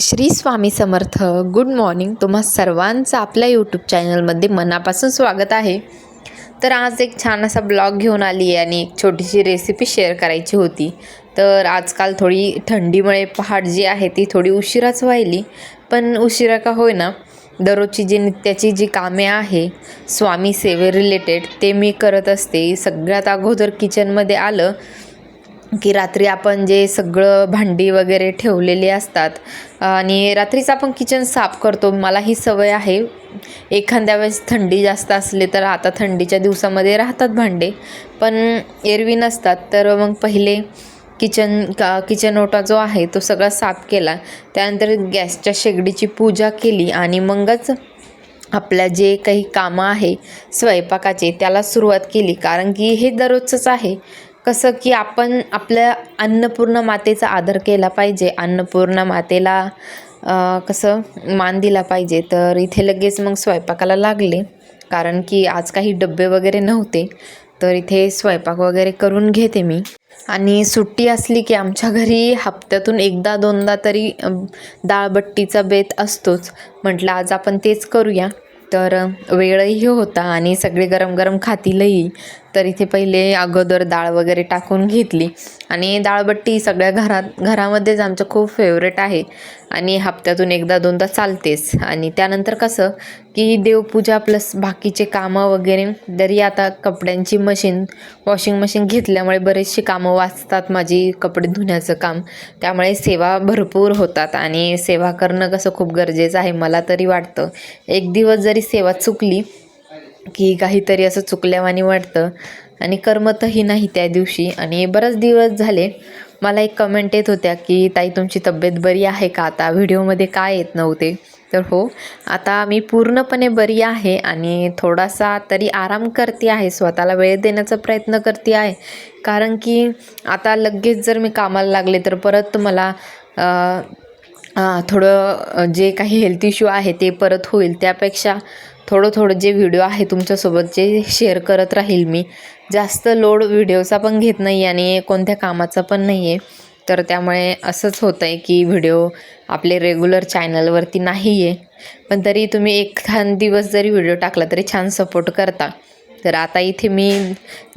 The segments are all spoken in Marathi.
श्री स्वामी समर्थ गुड मॉर्निंग तुम्हा सर्वांचं आपल्या यूट्यूब चॅनलमध्ये मनापासून स्वागत आहे. तर आज एक छान असा ब्लॉग घेऊन आली आहे आणि एक छोटीशी रेसिपी शेअर करायची होती. तर आजकाल थोडी थंडीमुळे पहाट जी आहे ती थोडी उशिराच व्हायली. पण उशिरा का होईना दररोजची जी नित्याची जी कामे आहे स्वामी सेवे रिलेटेड ते मी करत असते. सगळ्यात अगोदर किचनमध्ये आलं की रात्री आपण जे सगळं भांडी वगैरे ठेवलेली असतात आणि रात्रीच आपण किचन साफ करतो. मला ही सवय आहे. एखाद्या वेळेस थंडी जास्त असली तर आता थंडीच्या दिवसामध्ये राहतात भांडे पण एरवी नसतात. तर मग पहिले किचन का किचन ओटा जो आहे तो सगळा साफ केला. त्यानंतर गॅसच्या शेगडीची पूजा केली आणि मगच आपल्या जे काही कामं आहे स्वयंपाकाचे त्याला सुरुवात केली. कारण की हे दररोजचंच आहे. कसं की आपण आपल्या अन्नपूर्ण मातेचा आदर केला पाहिजे. अन्नपूर्ण मातेला कसं मान दिला पाहिजे. तर इथे लगेच मग स्वयंपाकाला लागले. कारण की आज काही डबे वगैरे नव्हते. तर इथे स्वयंपाक वगैरे करून घेते मी. आणि सुट्टी असली की आमच्या घरी हप्त्यातून एकदा दोनदा तरी डाळबट्टीचा बेत असतोच. म्हटलं आज आपण तेच करूया. तर वेळही होता आणि सगळे गरम गरम खातीलही. तर इथे पहिले अगोदर डाळ वगैरे टाकून घेतली. आणि डाळबट्टी सगळ्या घरात घरामध्येच आमचं खूप फेवरेट आहे. आणि हप्त्यातून एकदा दोनदा चालतेच. आणि त्यानंतर कसं की देवपूजा प्लस बाकीचे कामं वगैरे जरी आता कपड्यांची मशीन वॉशिंग मशीन घेतल्यामुळे बरेचशी कामं वाचतात माझी कपडे धुण्याचं काम. त्यामुळे सेवा भरपूर होतात आणि सेवा करणं कसं खूप गरजेचं आहे मला तरी वाटतं. एक दिवस जरी सेवा चुकली की काहीतरी असं चुकल्यावानी वाटतं. आणि करमतही नाही त्या दिवशी. आणि बरेच दिवस झाले. मला एक कमेंट येत होत्या की ताई तुमची तब्येत बरी आहे का? आता व्हिडिओमध्ये काय येत नव्हते? तर हो आता मी पूर्णपणे बरी आहे आणि थोडासा तरी आराम करते आहे. स्वतःला वेळ देण्याचा प्रयत्न करते आहे. कारण की आता लगेच जर मी कामाला लागले तर परत मला थोडं जे काही हेल्थ इश्यू आहे ते परत होईल. त्यापेक्षा थोडं थोडं जे व्हिडिओ आहे तुमच्यासोबत जे शेअर करत राहील मी जास्त लोड व्हिडिओचा पण घेत नाही आणि कोणत्या कामाचा पण नाही आहे तर त्यामुळे असंच होतं आहे की व्हिडिओ आपले रेग्युलर चॅनलवरती नाही आहे पण तरी तुम्ही एखाद दिवस जरी व्हिडिओ टाकला तरी छान सपोर्ट करता. तर आता इथे मी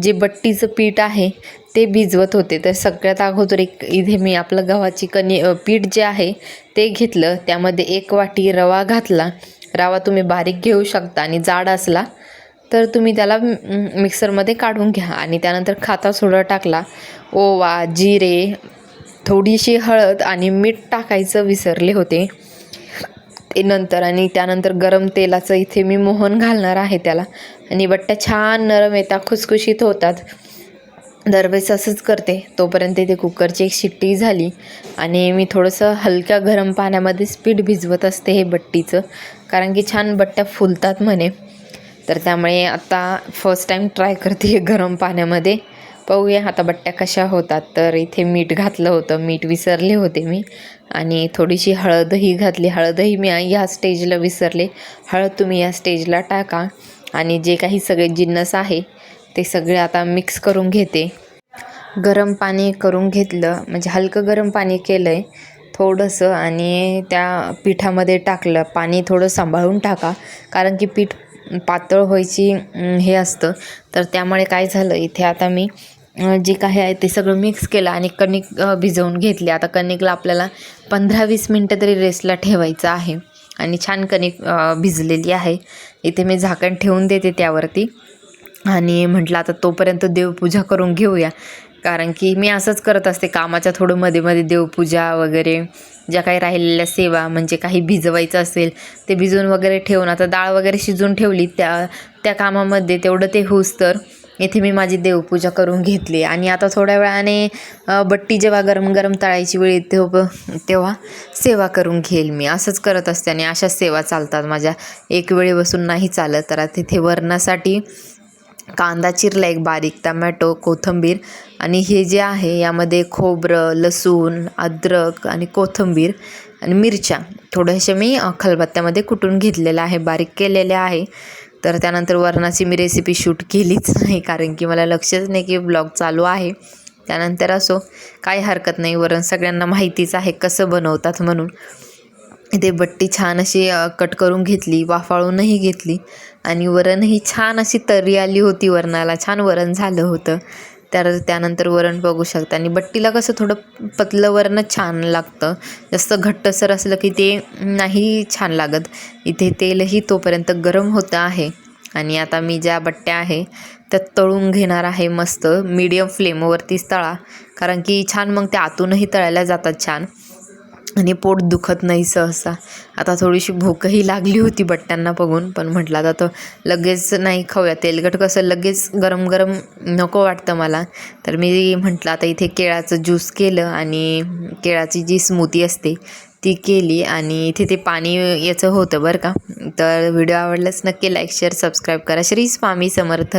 जे बट्टीचं पीठ आहे ते भिजवत होते. तर सगळ्यात अगोदर एक इथे मी आपलं गव्हाची कणी पीठ जे आहे ते घेतलं. त्यामध्ये एक वाटी रवा घातला. रवा तुम्ही बारीक घेऊ शकता आणि जाड असला तर तुम्ही त्याला मिक्सरमध्ये काढून घ्या. आणि त्यानंतर खाता सोडा टाकला. ओवा जिरे थोडीशी हळद आणि मीठ टाकायचं विसरले होते. ते नंतर आणि त्यानंतर गरम तेलाचं इथे मी मोहन घालणार आहे त्याला. आणि बट्ट्या छान नरम येतात खुसखुशीत होतात. दरवेळेस असंच करते. तोपर्यंत इथे कुकरची एक शिट्टी झाली आणि मी थोडंसं हलक्या गरम पाण्यामध्ये स्पीड भिजवत असते हे बट्टीचं कारण की छान बट्ट्या फुलतात म्हणे. तर त्यामुळे आता फर्स्ट टाईम ट्राय करते गरम पाण्यामध्ये. पाहूया आता बट्ट्या कशा होतात. तर इथे मीठ घातलं होतं. मीठ विसरले होते मी. आणि थोडीशी हळदही घातली. हळदही मी या स्टेजला विसरले. हळद तुम्ही या स्टेजला टाका. आणि जे काही सगळे जिन्नस आहे ते सगळे आता मिक्स करून घेते. गरम पाणी करून घेतलं म्हणजे हलकं गरम पाणी केलं आहे थोडंसं आणि त्या पिठामध्ये टाकलं. पाणी थोडं सांभाळून टाका कारण की पीठ पातळ व्हायची हे असतं. तर त्यामुळे काय झालं इथे आता मी जे काही आहे ते सगळं मिक्स केलं आणि कणिक भिजवून घेतली. आता कणिकला आपल्याला पंधरा वीस मिनटं तरी रेस्टला ठेवायचं आहे. आणि छान कणिक भिजलेली आहे. इथे मी झाकण ठेवून देते त्यावरती. आणि म्हटलं आता तोपर्यंत देवपूजा करून घेऊया. कारण की मी असंच करत असते कामाच्या थोडं मध्ये मध्ये देवपूजा वगैरे ज्या काही राहिलेल्या सेवा म्हणजे काही भिजवायचं असेल ते भिजवून वगैरे ठेवून आता डाळ वगैरे शिजवून ठेवली त्या त्या कामामध्ये तेवढं ते होऊस तर येथे मी माझी देवपूजा करून घेतली. आणि आता थोड्या वेळाने बट्टी जेव्हा गरम गरम तळायची वेळ येते तेव्हा तेव्हा सेवा करून घेईल मी. असंच करत असते आणि अशा सेवा चालतात माझ्या. एक वेळी बसून नाही चालत. तर तिथे वरणासाठी कांदा चिरला एक बारीक टमॅटो कोथिंबीर आणि हे जे आहे यामध्ये खोबरं लसूण अद्रक आणि कोथिंबीर आणि मिरच्या. थोड्याशा मी खलबत्त्यामध्ये कुटून घेतलेल्या आहे बारीक केलेल्या आहे. तर त्यानंतर वरणाची मी रेसिपी शूट केलीच नाही कारण की मला लक्षच नाही की ब्लॉग चालू आहे. त्यानंतर असो काही हरकत नाही वरण सगळ्यांना माहितीच आहे कसं बनवतात म्हणून. इथे बट्टी छान अशी कट करून घेतली वाफाळूनही घेतली. आणि वरणही छान अशी तर्री आली होती वरणाला. छान वरण झालं होतं. तर त्यानंतर वरण बघू शकता. आणि बट्टीला कसं थोडं पतलं वरणच छान लागतं. जास्त घट्टसर असलं की ते नाही छान लागत. इथे तेलही तोपर्यंत गरम होतं आहे. आणि आता मी ज्या बट्ट्या आहे त्या तळून घेणार आहे मस्त. मीडियम फ्लेमवरतीच तळा. कारण की छान मग त्या आतूनही तळायला जातात छान. आणि पोट दुखत नाही सहसा. आता थोडीशी भूकही लागली होती बट्ट्यांना बघून पण म्हटलं आता तर लगेच नाही खाऊया. तेलकट कसं लगेच गरम गरम नको वाटतं मला. तर मी म्हटलं आता इथे केळाचं ज्यूस केलं आणि केळाची जी स्मूती असते ती केली आणि इथे ते पाणी याचं होतं बरं का. तर व्हिडिओ आवडल्यास नक्की लाईक शेअर सबस्क्राईब करा. श्री स्वामी समर्थ.